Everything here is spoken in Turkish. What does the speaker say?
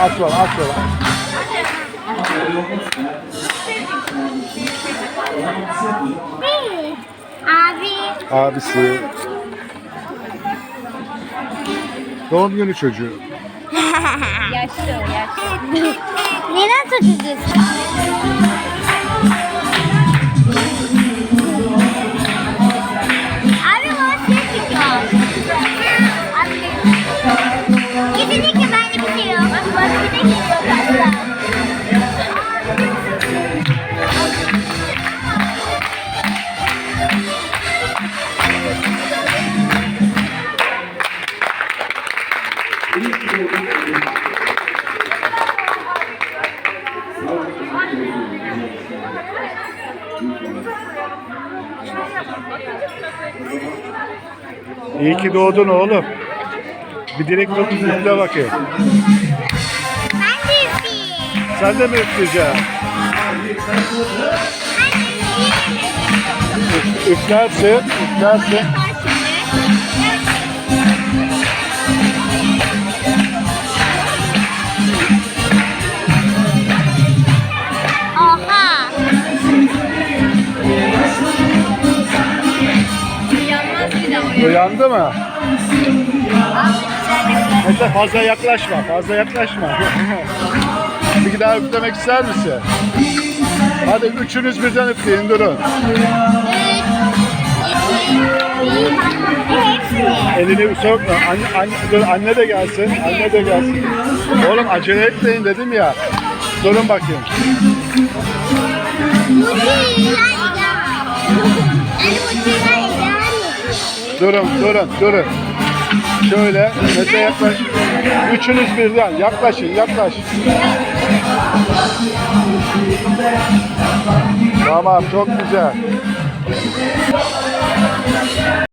Aç baba. Abi. Abisi. Doğum günü çocuğu. Yaşlı o yaşlı. Neden takıyorsun? İyi ki doğdun oğlum. Bir dilek tut üfle bakayım. Sen de mi üfleyeceksin? Üf- Üflersin, üflersin. Uyandı mı? Mete fazla yaklaşma, fazla yaklaşma. Bir daha üflemek ister misin? Hadi üçünüz birden üfleyin durun. Elini sokma. Anne, anne, dur, anne de gelsin. Anne de gelsin. Oğlum acele etmeyin dedim ya. Durun bakayım. Durun, durun, durun. Şöyle, Mete yaklaş. Üçünüz birden. Yaklaşın, yaklaş. Tamam, çok güzel.